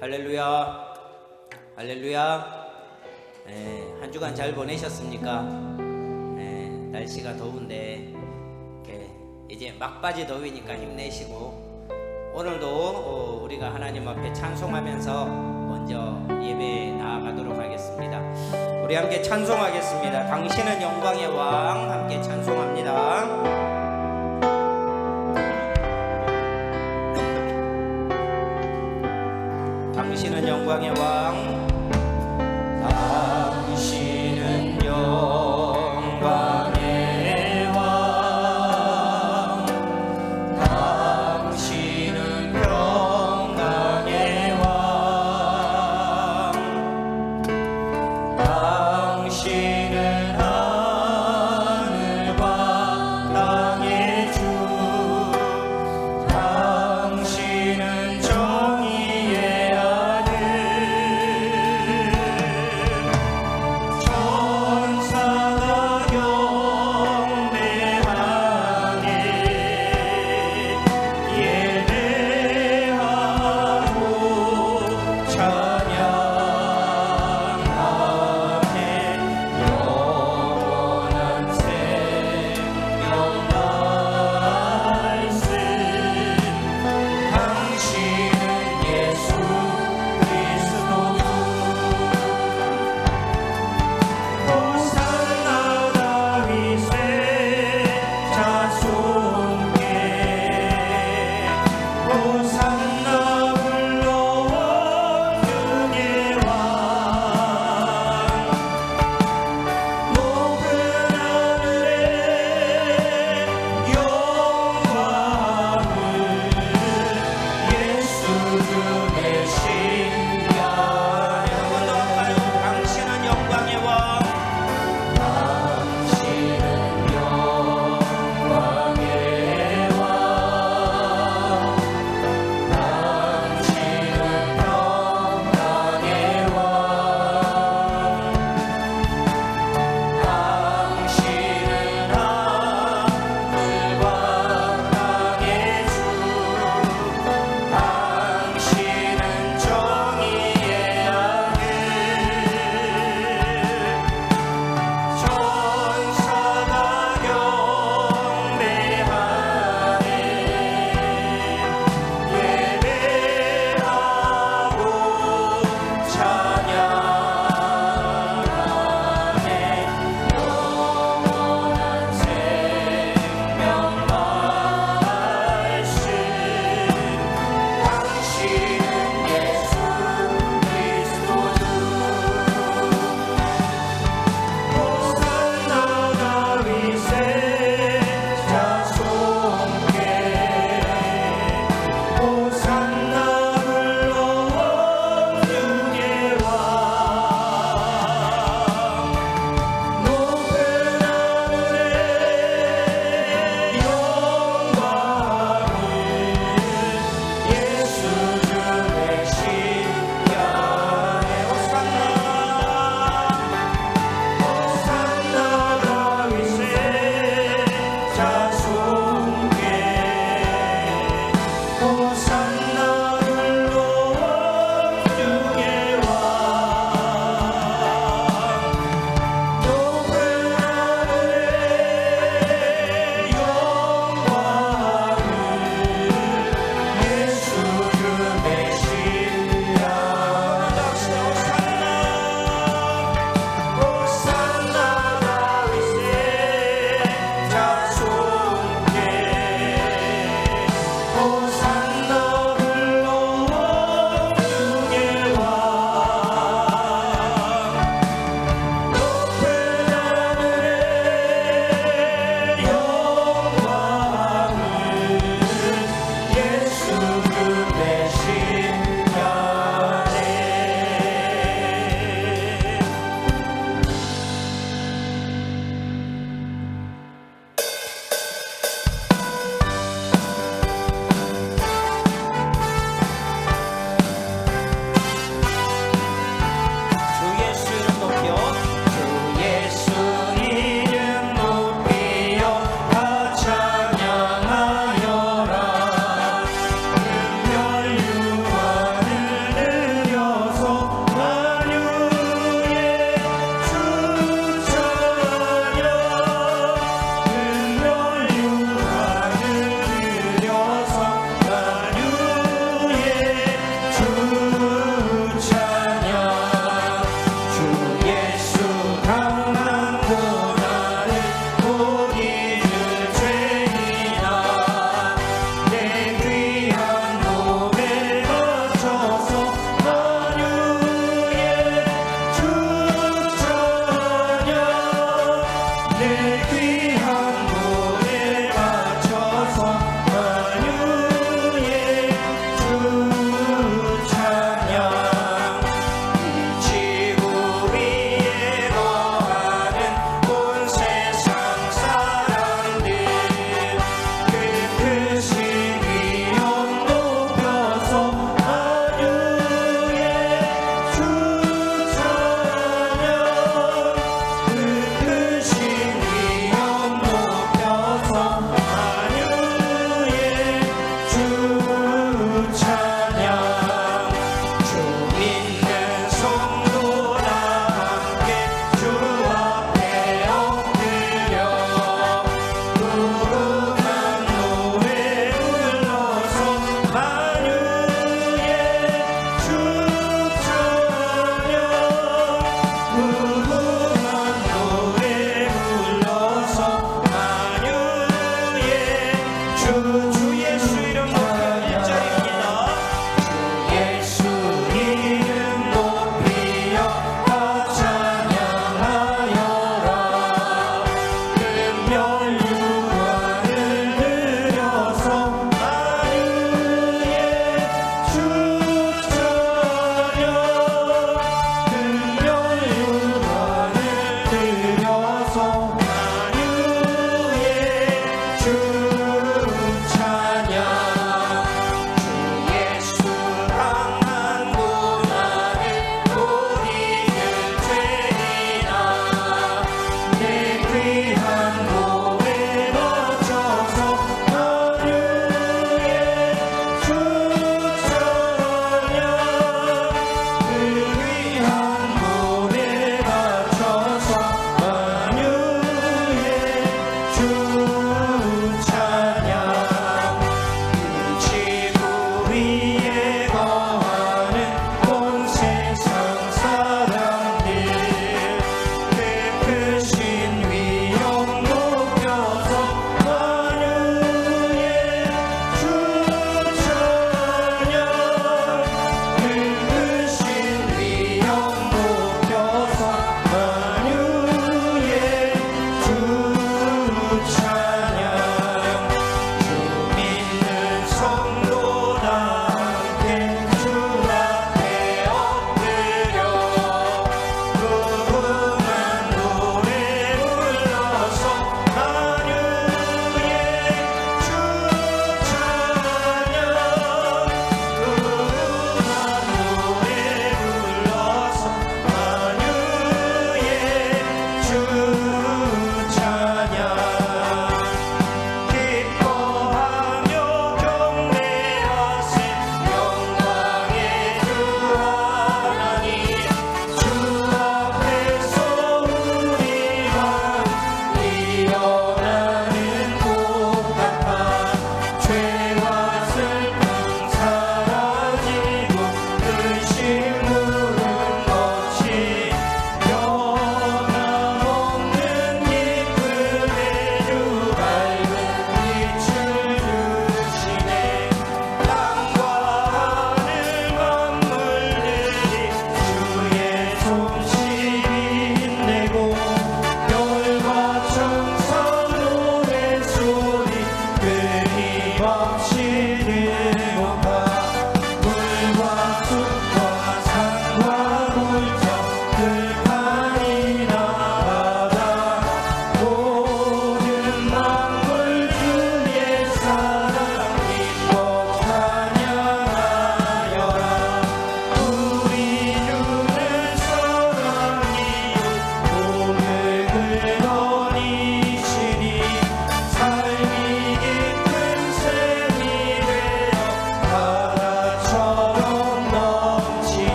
할렐루야. 할렐루야. 예, 한 주간 잘 보내셨습니까? 예, 날씨가 더운데 이제 막바지 더위니까 힘내시고 오늘도 어, 우리가 하나님 앞에 찬송하면서 먼저 예배에 나아가도록 하겠습니다. 우리 함께 찬송하겠습니다. 당신은 영광의 왕 함께 찬송합니다. 당신은 영광의 왕. 당신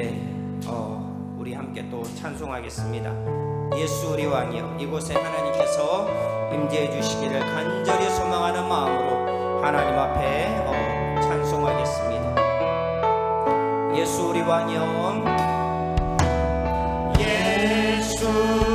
이제 어, 우리 함께 또 찬송하겠습니다. 예수 우리 왕이여 이곳에 하나님께서 임재해 주시기를 간절히 소망하는 마음으로 하나님 앞에 어, 찬송하겠습니다. 예수 우리 왕이여 예수